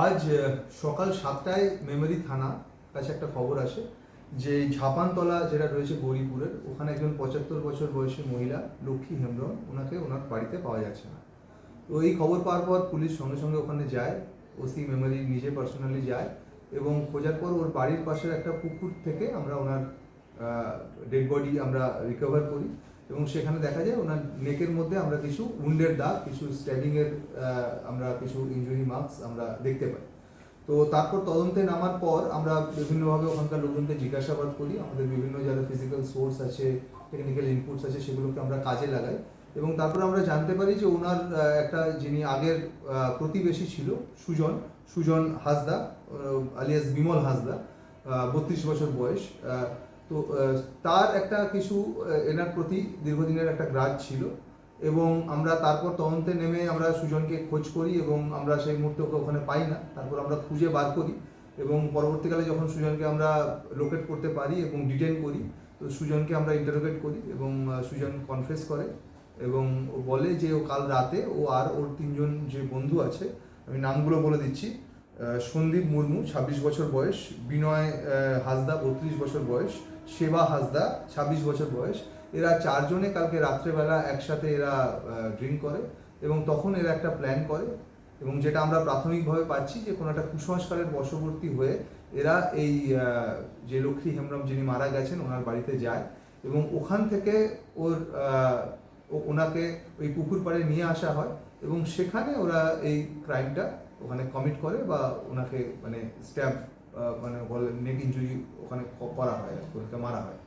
আজ সকাল সাতটায় মেমরি থানা কাছে একটা খবর আসে যে ঝাপানতলা যেটা রয়েছে গৌরীপুরের, ওখানে একজন পঁচাত্তর বছর বয়সী মহিলা, লক্ষ্মী হেমব্রম, ওনাকে ওনার বাড়িতে পাওয়া যাচ্ছে না। তো এই খবর পাওয়ার পর পুলিশ সঙ্গে সঙ্গে ওখানে যায়, ওসি মেমরি নিজে পার্সোনালি যায় এবং খোঁজার পর ওর বাড়ির পাশের একটা পুকুর থেকে আমরা ওনার ডেড বডি আমরা রিকভার করি। এবং সেখানে দেখা যায় ওনার নেকের মধ্যে আমরা কিছু উন্ডের দাগ, কিছু স্ট্যাবিংয়ের আমরা কিছু ইঞ্জুরি মার্কস আমরা দেখতে পাই। তো তারপর তদন্তে নামার পর আমরা বিভিন্নভাবে ওখানকার লোকজনকে জিজ্ঞাসাবাদ করি, আমাদের বিভিন্ন যারা ফিজিক্যাল সোর্স আছে টেকনিক্যাল ইনপুটস আছে, সেগুলোকে আমরা কাজে লাগাই এবং তারপর আমরা জানতে পারি যে ওনার একটা যিনি আগের প্রতিবেশী ছিল, সুজন সুজন হাসদা আলিয়াস বিমল হাসদা বত্রিশ বছর বয়স তো তার একটা কিছু এনার প্রতি দীর্ঘদিনের একটা গ্রাজ ছিল এবং আমরা তারপর তদন্তে নেমে আমরা সুজনকে খোঁজ করি এবং আমরা সেই মুহূর্তে ওখানে পাই না। তারপর আমরা খুঁজে বার করি এবং পরবর্তীকালে যখন সুজনকে আমরা লোকেট করতে পারি এবং ডিটেন করি, তো সুজনকে আমরা ইন্টারোগেট করি এবং সুজন কনফেস করে এবং ও বলে যে ও কাল রাতে ও আর ওর তিনজন যে বন্ধু আছে, আমি নামগুলো বলে দিচ্ছি সন্দীপ মুর্মু, ছাব্বিশ বছর বয়স, বিনয় হাসদা, বত্রিশ বছর বয়স, সেবা হাসদা, ছাব্বিশ বছর বয়স। এরা চারজনে কালকে রাত্রেবেলা একসাথে এরা ড্রিঙ্ক করে এবং তখন এরা একটা প্ল্যান করে এবং যেটা আমরা প্রাথমিকভাবে পাচ্ছি যে কোনো একটা কুসংস্কারের বশবর্তী হয়ে এরা এই যে লক্ষ্মী হেমব্রম যিনি মারা গেছেন, ওনার বাড়িতে যায় এবং ওখান থেকে ওর ওনাকে ওই পুকুর পাড়ে নিয়ে আসা হয় এবং সেখানে ওরা এই ক্রাইমটা ওখানে কমিট করে বা ওনাকে মানে স্ট্যাব মানে বলে নেক ইঞ্জুরি ওখানে করা হয় ওনাকে মারা হয়।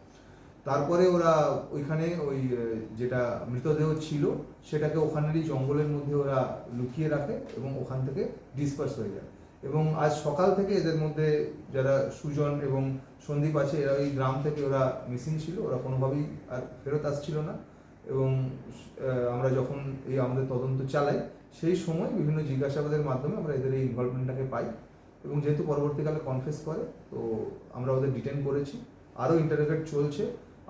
তারপরে ওরা ওইখানে ওই যেটা মৃতদেহ ছিল সেটাকে ওখানেরই জঙ্গলের মধ্যে ওরা লুকিয়ে রাখে এবং ওখান থেকে ডিসপার্স হয়ে যায়। এবং আজ সকাল থেকে এদের মধ্যে যারা সুজন এবং সন্দীপ আছে, এরা ওই গ্রাম থেকে ওরা মিসিং ছিল, ওরা কোনোভাবেই আর ফেরত আসছিল না। এবং আমরা যখন এই আমাদের তদন্ত চালাই, সেই সময় বিভিন্ন জিজ্ঞাসাবাদের মাধ্যমে আমরা এদের এই ইনভলভমেন্টটাকে পাই এবং যেহেতু পরবর্তীকালে কনফেস করে, তো আমরা ওদের ডিটেন করেছি। আরও ইন্টারোগেট চলছে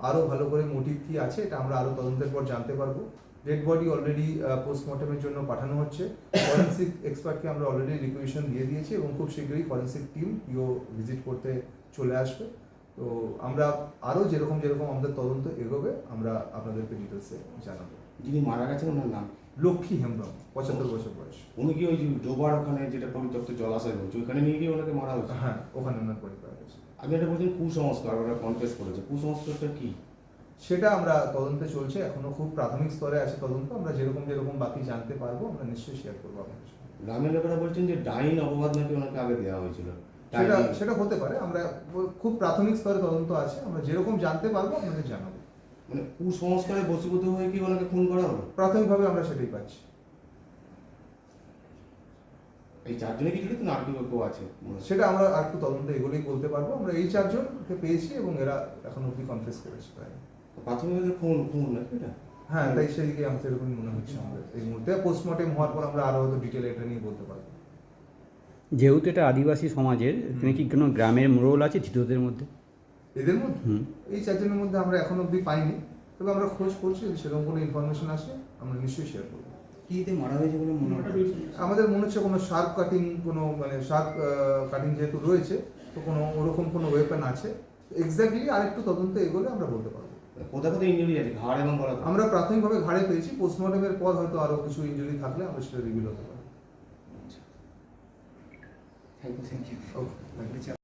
আরও ভালো করে মোটিভ কী আছে, এটা আমরা আরও তদন্তের পর জানতে পারব। ডেড বডি অলরেডি পোস্টমর্টমের জন্য পাঠানো হচ্ছে। ফরেন্সিক এক্সপার্টকে আমরা অলরেডি রিকুয়েশন দিয়ে দিয়েছি এবং খুব শীঘ্রই ফরেন্সিক টিম ইও ভিজিট করতে চলে আসবে। তো আমরা আরও যেরকম যেরকম আমাদের তদন্ত এগোবে আমরা আপনাদেরকে ডিটেলসে জানাব। যিনি মারা গেছেন ওনার নাম? লক্ষ্মী হেমব্রম পঁচাত্তর বছর বয়স। উনি কি ওই যে ডোবার ওখানে যেটা পরিত্যক্ত জলাশয় রয়েছে ওইখানে নিয়ে গিয়ে ওনাকে মারা হয়েছে? হ্যাঁ ওখানে ওনার পরি করা আপনি একটা বলছেন কুসংস্কার ওরা কনফেস করেছে। কুসংস্কারটা কি? সেটা আমরা তদন্তে চলছে এখনও খুব প্রাথমিক স্তরে আছে তদন্ত আমরা যেরকম যেরকম বাকি জানতে পারব আমরা নিশ্চয়ই শেয়ার করব আপনাদের সঙ্গে। গ্রামের লোকেরা বলছেন যে ডাইন অপবাদ নাকি ওনাকে আগে দেওয়া হয়েছিল। সেটা সেটা হতে পারে। আমরা খুব প্রাথমিক স্তরে তদন্ত আছে। আমরা যেরকম জানতে পারব আপনাদের জানাব। মানে কুসংস্কারে বসীভূত হয়ে কি ওনাকে খুন করা হলো? প্রাথমিকভাবে আমরা সেটাই পাচ্ছি। এই চারজনে কি জড়িত না আর কেউ আছে? সেটা আমরা আর একটু তদন্তে এগুলোই বলতে পারব। আমরা এই চারজনকে পেয়েছি এবং এরা এখন অব্দি কনফেস করেছে প্রায়। প্রাথমিকভাবে খুন খুন নাকি এটা? হ্যাঁ তাই সেদিকে আমাদের এরকমই মনে হচ্ছে আমাদের। এই মুহূর্তে পোস্টমর্টেম হওয়ার পর আমরা আরও হয়তো ডিটেল এটা নিয়ে বলতে পারব। যেহেতু এটা আদিবাসী সমাজের তুমি কি কোনো গ্রামের মোড়ল আছে ধৃতদের মধ্যে? এদের মধ্যে? হুম। এই চারজনের মধ্যে আমরা এখন অব্দি পাইনি। তবে আমরা খোঁজ করছি যদি সেরকম কোনো ইনফরমেশন আসে আমরা নিশ্চয়ই শেয়ার করব। কিতে মারা হয়েছে বলে মনে হয় আমাদের মনে হচ্ছে কোনো শার্প কাটিং কোনো মানে শার্প কাটিং যেহেতু রয়েছে তো কোনো ওরকম কোনো ওয়েপন আছে। এক্স্যাক্টলি আরেকটু তদন্ত এগোলে আমরা বলতে পারব। কোথায় কোথায় ইঞ্জুরি আছে? ঘাড় এবং আমরা প্রাথমিকভাবে ঘাড়ে পেয়েছি পোস্টমর্টমের পর হয়তো আরও কিছু ইঞ্জুরি থাকলে আমরা সেটা রিভিল হতে পারি thank you. Oh, my